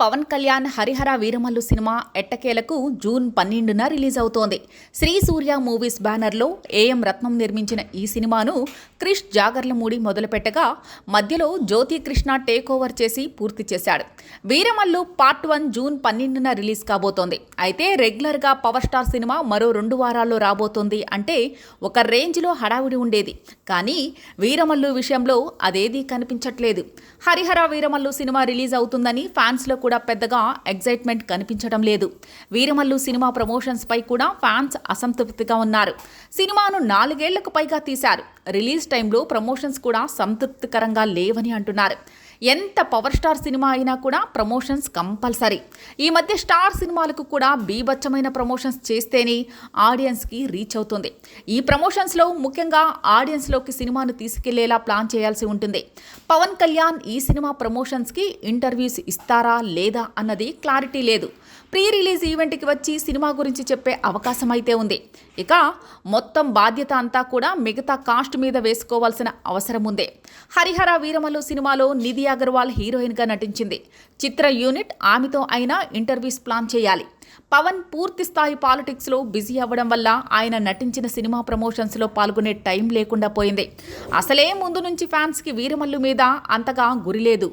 Pawan Kalyan Harihara Veeramallu cinema ఎట్టకేలకు June పన్నెండున release అవుతోంది. శ్రీ సూర్య మూవీస్ బ్యానర్లో ఏఎం రత్నం నిర్మించిన ఈ సినిమాను క్రిష్ జాగర్లమూడి మొదలుపెట్టగా మధ్యలో జ్యోతి కృష్ణ టేక్ ఓవర్ చేసి పూర్తి చేశాడు. వీరమల్లు పార్ట్ వన్ జూన్ పన్నెండున రిలీజ్ కాబోతోంది. అయితే రెగ్యులర్గా పవర్ స్టార్ సినిమా మరో రెండు వారాల్లో రాబోతోంది అంటే ఒక రేంజ్లో హడావిడి ఉండేది. కానీ వీరమల్లు విషయంలో అదేదీ కనిపించట్లేదు. హరిహర వీరమల్లు సినిమా రిలీజ్ అవుతుందని ఫ్యాన్స్లో కూడా కూడా పెద్దగా ఎగ్జైట్మెంట్ కనిపించడం లేదు. వీరమల్లు సినిమా ప్రమోషన్స్ పై కూడా ఫ్యాన్స్ అసంతృప్తిగా ఉన్నారు. సినిమాను నాలుగేళ్ళకు పైగా తీశారు. రిలీజ్ టైంలో ప్రమోషన్స్ కూడా సంతృప్తికరంగా లేవని అంటున్నారు. ఎంత పవర్ స్టార్ సినిమా అయినా కూడా ప్రమోషన్స్ కంపల్సరీ. ఈ మధ్య స్టార్ సినిమాలకు కూడా బీభత్సమైన ప్రమోషన్స్ చేస్తేనే ఆడియన్స్కి రీచ్ అవుతుంది. ఈ ప్రమోషన్స్లో ముఖ్యంగా ఆడియన్స్లోకి సినిమాను తీసుకెళ్ళేలా ప్లాన్ చేయాల్సి ఉంటుంది. పవన్ కళ్యాణ్ ఈ సినిమా ప్రమోషన్స్కి ఇంటర్వ్యూస్ ఇస్తారా లేదా అన్నది క్లారిటీ లేదు. ప్రీ రిలీజ్ ఈవెంట్కి వచ్చి సినిమా గురించి చెప్పే అవకాశం అయితే ఉంది. ఇక మొత్తం బాధ్యత అంతా కూడా మిగతా కాస్ట్ మీద వేసుకోవాల్సిన అవసరం ఉంది. హరిహర వీరమలు సినిమాలో నిధి అగర్వాల్ హీరోయిన్గా నటించింది. చిత్ర యూనిట్ ఆమెతో అయినా ఇంటర్వ్యూస్ ప్లాన్ చేయాలి. పవన్ పూర్తి స్థాయి పాలిటిక్స్లో బిజీ అవ్వడం వల్ల ఆయన నటించిన సినిమా ప్రమోషన్స్లో పాల్గొనే టైం లేకుండా పోయింది. అసలే ముందు నుంచి ఫ్యాన్స్కి వీరమల్లు మీద అంతగా గురి లేదు.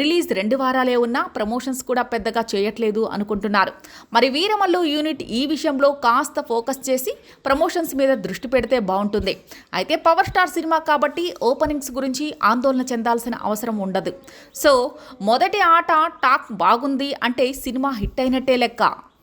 రిలీజ్ రెండు వారాలే ఉన్నా ప్రమోషన్స్ కూడా పెద్దగా చేయట్లేదు అనుకుంటున్నారు. మరి వీరమల్లు యూనిట్ ఈ విషయంలో కాస్త ఫోకస్ చేసి ప్రమోషన్స్ మీద దృష్టి పెడితే బాగుంటుంది. అయితే పవర్ స్టార్ సినిమా కాబట్టి ఓపెనింగ్స్ గురించి ఆందోళన చెందాల్సిన అవసరం ఉండదు. సో మొదటి ఆట టాక్ బాగుంది అంటే సినిమా హిట్ అయినట్టే లెక్క.